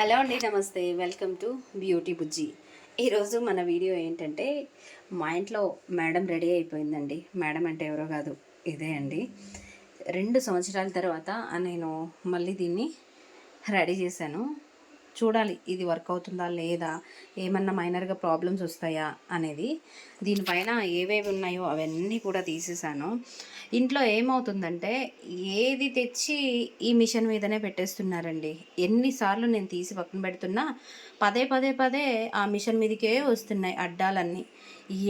Hello అండి నమస్తే. Welcome to beauty Bujji. ఈరోజు మన వీడియో ఏంటంటే మా ఇంట్లో మేడం రెడీ అయిపోయిందండి. మేడం అంటే ఎవరో కాదు ఇదే అండి. రెండు సంవత్సరాల తర్వాత నేను మళ్ళీ దీన్ని రెడీ చేశాను. చూడాలి ఇది వర్క్ అవుతుందా లేదా ఏమన్నా మైనర్గా ప్రాబ్లమ్స్ వస్తాయా అనేది. దీనిపైన ఏవేవి ఉన్నాయో అవన్నీ కూడా తీసేసాను. ఇంట్లో ఏమవుతుందంటే ఏది తెచ్చి ఈ మిషన్ మీదనే పెట్టేస్తున్నారండి. ఎన్నిసార్లు నేను తీసి పక్కన పెడుతున్నా పదే పదే పదే ఆ మిషన్ మీదకే వస్తున్నాయి అడ్డాలన్నీ.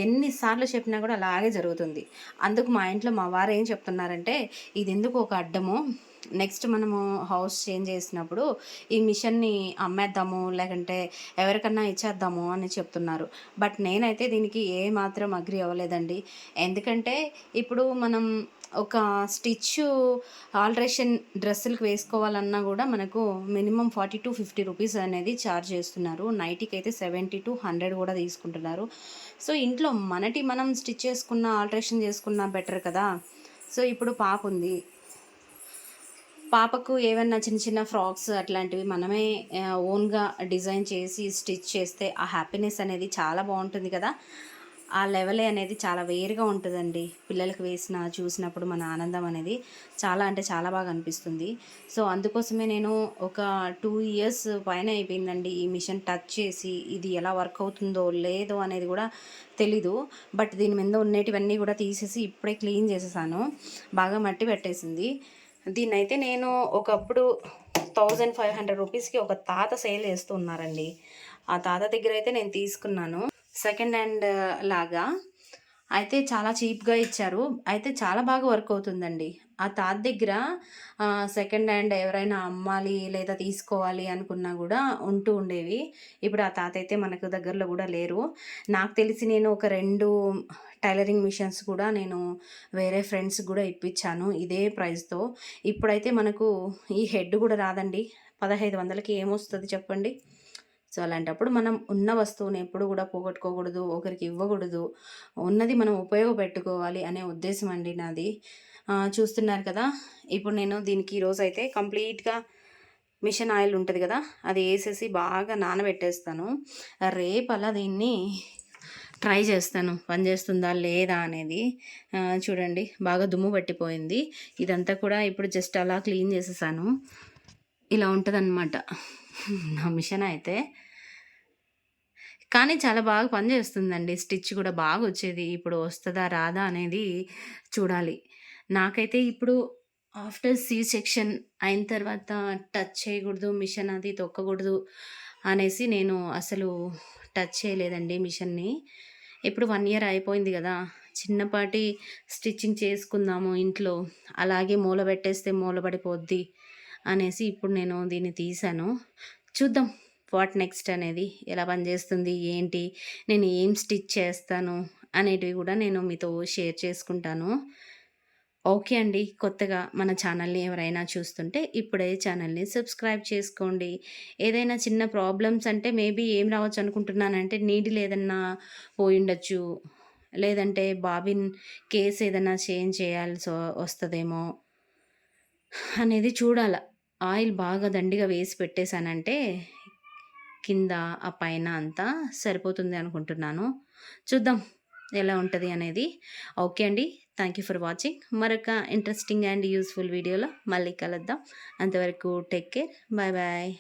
ఎన్నిసార్లు చెప్పినా కూడా అలాగే జరుగుతుంది. అందుకు మా ఇంట్లో మా వారు ఏం చెప్తున్నారంటే ఇది ఎందుకు ఒక అడ్డము? నెక్స్ట్ మనము హౌస్ చేంజ్ చేసినప్పుడు ఈ మిషన్ని అమ్మేద్దాము లేకంటే ఎవరికన్నా ఇచ్చేద్దాము అని చెప్తున్నారు. బట్ నేనైతే దీనికి ఏ మాత్రం అగ్రి అవ్వలేదండి. ఎందుకంటే ఇప్పుడు మనం ఒక స్టిచ్ ఆల్ట్రేషన్ డ్రెస్సులకు వేసుకోవాలన్నా కూడా మనకు minimum forty two fifty rupees అనేది ఛార్జ్ చేస్తున్నారు. నైటీకి అయితే సెవెంటీ టు హండ్రెడ్ కూడా తీసుకుంటున్నారు. సో ఇంట్లో మనటి మనం స్టిచ్ చేసుకున్న ఆల్ట్రేషన్ చేసుకున్న బెటర్ కదా. సో ఇప్పుడు పాప ఉంది. పాపకు ఏమన్నా చిన్న చిన్న ఫ్రాక్స్ అట్లాంటివి మనమే ఓన్గా డిజైన్ చేసి స్టిచ్ చేస్తే ఆ హ్యాపీనెస్ అనేది చాలా బాగుంటుంది కదా. ఆ లెవెలే అనేది చాలా వేరుగా ఉంటుందండి. పిల్లలకు వేసిన చూసినప్పుడు మన ఆనందం అనేది చాలా అంటే చాలా బాగా అనిపిస్తుంది. సో అందుకోసమే నేను ఒక టూ ఇయర్స్ పైన అయిపోయిందండి ఈ మిషన్ టచ్ చేసి ఇది ఎలా వర్క్ అవుతుందో లేదో అనేది కూడా తెలీదు. బట్ దీని మీద ఉన్నటివన్నీ కూడా తీసేసి ఇప్పుడే క్లీన్ చేసేసాను. బాగా మట్టి పెట్టేసింది. దీన్ని అయితే నేను ఒకప్పుడు థౌజండ్ ఫైవ్ హండ్రెడ్ రూపీస్కి ఒక తాత సేల్ చేస్తున్నారండి ఆ తాత దగ్గర అయితే నేను తీసుకున్నాను. సెకండ్ హ్యాండ్ లాగా. అయితే చాలా చీప్గా ఇచ్చారు. అయితే చాలా బాగా వర్క్ అవుతుందండి. ఆ తాత దగ్గర సెకండ్ హ్యాండ్ ఎవరైనా అమ్మాలి లేదా తీసుకోవాలి అనుకున్నా కూడా ఉంటూ ఉండేవి. ఇప్పుడు ఆ తాత అయితే మనకు దగ్గరలో కూడా లేరు. నాకు తెలిసి నేను ఒక రెండు టైలరింగ్ మిషన్స్ కూడా నేను వేరే ఫ్రెండ్స్ కూడా ఇప్పించాను ఇదే ప్రైస్తో ఇప్పుడైతే మనకు ఈ హెడ్ కూడా రాదండి. పదహైదు వందలకి ఏమొస్తుంది చెప్పండి? సో అలాంటప్పుడు మనం ఉన్న వస్తువుని ఎప్పుడు కూడా పోగొట్టుకోకూడదు ఒకరికి ఇవ్వకూడదు. ఉన్నది మనం ఉపయోగపెట్టుకోవాలి అనే ఉద్దేశం అండి నాది. చూస్తున్నారు కదా ఇప్పుడు నేను దీనికి ఈరోజు అయితే కంప్లీట్గా మిషన్ ఆయిల్ ఉంటుంది కదా అది వేసేసి బాగా నానబెట్టేస్తాను. రేపు అలా దీన్ని ట్రై చేస్తాను. పనిచేస్తుందా లేదా అనేది. చూడండి బాగా దుమ్ము పట్టిపోయింది. ఇదంతా కూడా ఇప్పుడు జస్ట్ అలా క్లీన్ చేసేసాను. ఇలా ఉంటుందన్నమాట. నా మిషన్ అయితే. కానీ చాలా బాగా పనిచేస్తుందండి స్టిచ్ కూడా బాగా వచ్చేది. ఇప్పుడు వస్తుందా రాదా అనేది చూడాలి. నాకైతే ఇప్పుడు ఆఫ్టర్ సీ సెక్షన్ అయిన తర్వాత టచ్ చేయకూడదు మిషన్ అది తొక్కకూడదు అనేసి నేను అసలు టచ్ చేయలేదండి మిషన్ని. ఇప్పుడు వన్ ఇయర్ అయిపోయింది కదా. చిన్నపాటి స్టిచ్చింగ్ చేసుకుందాము ఇంట్లో. అలాగే మూల పెట్టేస్తే మూలబడిపోద్ది అనేసి ఇప్పుడు నేను దీన్ని తీసాను చూద్దాం వాట్ నెక్స్ట్ అనేది ఎలా పనిచేస్తుంది ఏంటి నేను ఏం స్టిచ్ చేస్తాను అనేటివి కూడా నేను మీతో షేర్ చేసుకుంటాను. ఓకే అండి కొత్తగా మన ఛానల్ని ఎవరైనా చూస్తుంటే ఇప్పుడే ఛానల్ని సబ్స్క్రైబ్ చేసుకోండి. ఏదైనా చిన్న ప్రాబ్లమ్స్ అంటే మేబీ ఏం రావచ్చు అనుకుంటున్నానంటే నీడి పోయి ఉండవచ్చు లేదంటే బాబిన్ కేస్ ఏదైనా చేంజ్ చేయాల్సి వస్తుందేమో అనేది చూడాల. ఆయిల్ బాగా దండిగా వేసి పెట్టేశానంటే కింద ఆ పైన అంతా సరిపోతుంది అనుకుంటున్నాను. చూద్దాం ఎలా ఉంటుంది అనేది. ఓకే అండి. థ్యాంక్ యూ ఫర్ వాచింగ్ మరొక ఇంట్రెస్టింగ్ అండ్ యూస్ఫుల్ వీడియోలో మళ్ళీ కలుద్దాం. అంతవరకు టేక్ కేర్ బాయ్ బాయ్